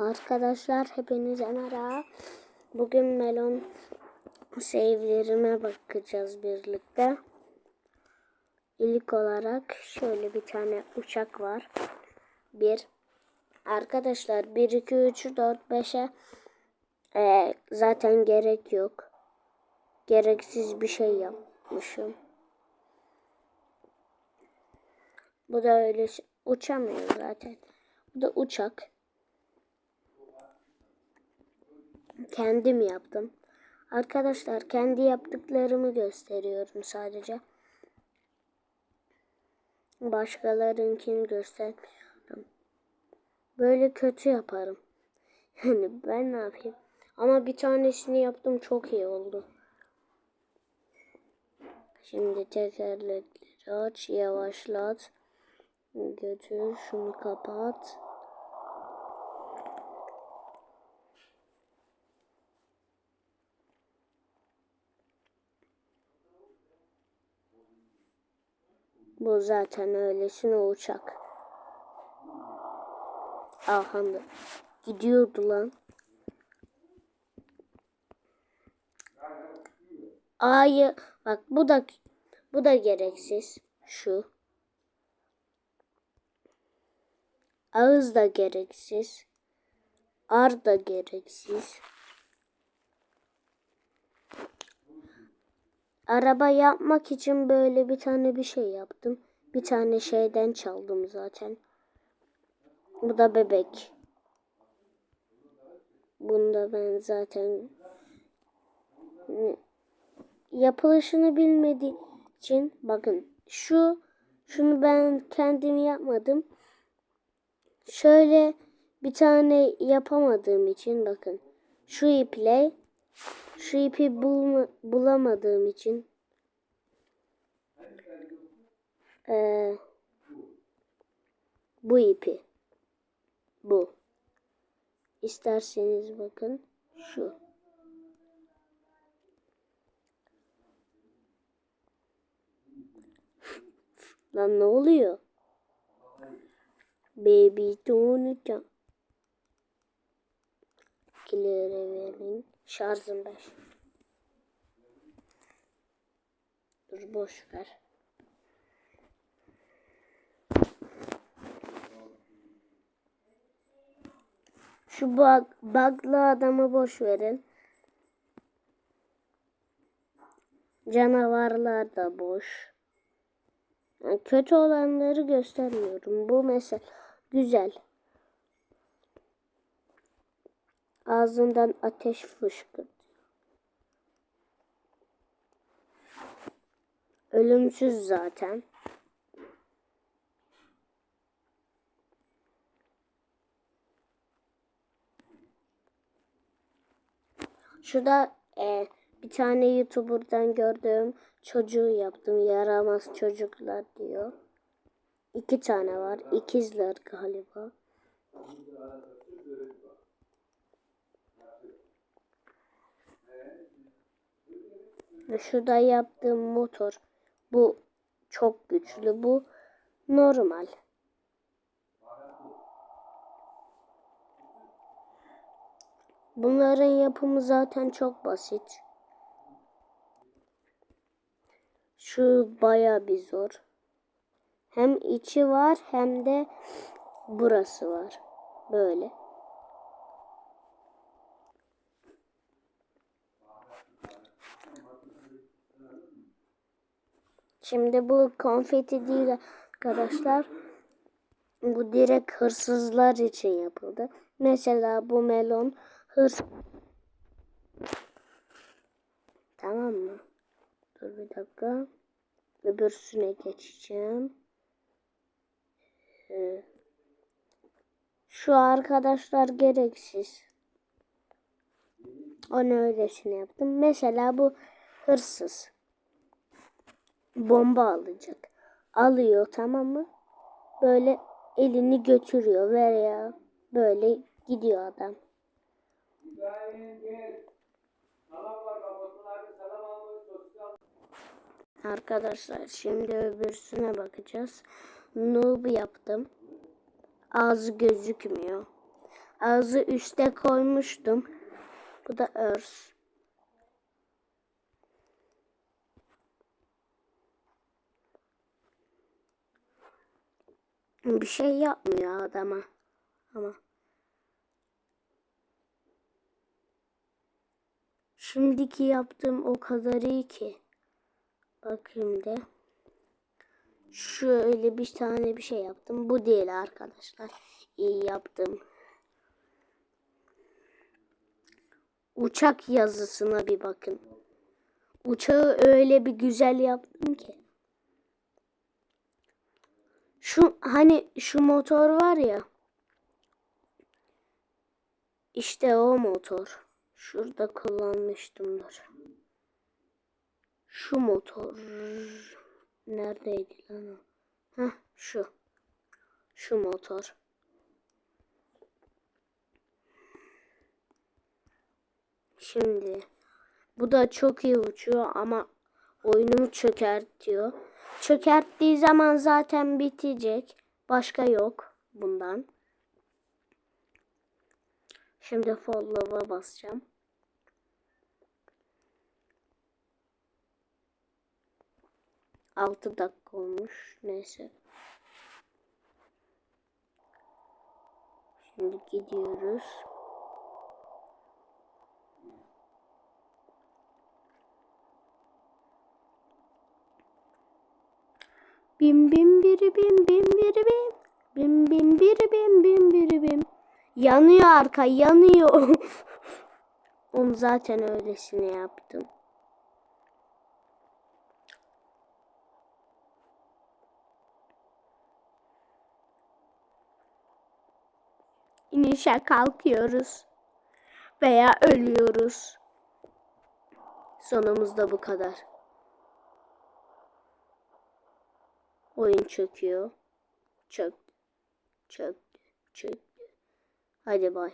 Arkadaşlar hepinize merhaba. Bugün melon save'lerime bakacağız birlikte. İlk olarak şöyle bir tane uçak var. Bir. Arkadaşlar 1, 2, 3, 4, 5'e e, zaten gerek yok. Gereksiz bir şey yapmışım. Bu da öyle şey- uçamıyor zaten. Bu da uçak. Kendim yaptım. Arkadaşlar kendi yaptıklarımı gösteriyorum sadece. Başkalarınkini göstermiyorum. Böyle kötü yaparım. Yani ben ne yapayım? Ama bir tanesini yaptım çok iyi oldu. Şimdi tekerlekleri aç, yavaşlat. Götür, şunu kapat. Bu zaten öylesine uçak. Aha da gidiyordu lan. A'yı bak bu da bu da gereksiz. Şu. Ağız da gereksiz. Ar da gereksiz. Araba yapmak için böyle bir tane bir şey yaptım. Bir tane şeyden çaldım zaten. Bu da bebek. Bunda ben zaten yapılışını bilmediğim için bakın şu şunu ben kendim yapmadım. Şöyle bir tane yapamadığım için bakın şu iple şu ipi bulma, bulamadığım için eee, bu ipi bu. İsterseniz bakın şu. Lan ne oluyor? Baby don't Kilere verin. Şarjım 5. Dur boş ver. Şu bug, bug'lı adamı boş verin. Canavarlar da boş. Yani kötü olanları göstermiyorum. Bu mesela güzel. Ağzından ateş fışkırdı. Ölümsüz zaten. Şurada e, bir tane YouTuber'dan gördüğüm çocuğu yaptım. Yaramaz çocuklar diyor. İki tane var. İkizler galiba. Şurada yaptığım motor. Bu çok güçlü. Bu normal. Bunların yapımı zaten çok basit. Şu baya bir zor. Hem içi var hem de burası var. Böyle. Şimdi bu konfeti değil arkadaşlar. Bu direkt hırsızlar için yapıldı. Mesela bu melon hırs. Tamam mı? Dur bir dakika. Öbürsüne geçeceğim. Ee, Şu arkadaşlar gereksiz. Onu öylesine yaptım. Mesela bu hırsız bomba alacak. Alıyor tamam mı? Böyle elini götürüyor veya böyle gidiyor adam. Arkadaşlar şimdi öbürsüne bakacağız. Noob yaptım. Ağzı gözükmüyor. Ağzı üste koymuştum. Bu da örs. Bir şey yapmıyor adama. Ama. Şimdiki yaptığım o kadar iyi ki. Bakayım de. Şöyle bir tane bir şey yaptım. Bu değil arkadaşlar. İyi yaptım. Uçak yazısına bir bakın. Uçağı öyle bir güzel yaptım ki. Şu hani şu motor var ya. İşte o motor. Şurada kullanmıştımdır. Şu motor. Neredeydi lan o? Heh şu. Şu motor. Şimdi bu da çok iyi uçuyor ama oyunumu çökertiyor. Çökerttiği zaman zaten bitecek. Başka yok bundan. Şimdi follow'a basacağım. Altı dakika olmuş. Neyse. Şimdi gidiyoruz. Bim bim biri bim bim biri bim. Bim bim biri bim bim biri bim. Yanıyor arka yanıyor. Onu zaten öylesine yaptım. İnişe kalkıyoruz. Veya ölüyoruz. Sonumuz da bu kadar. Oyun çöküyor. Çöktü. Çöktü. Çöktü. Hadi bay.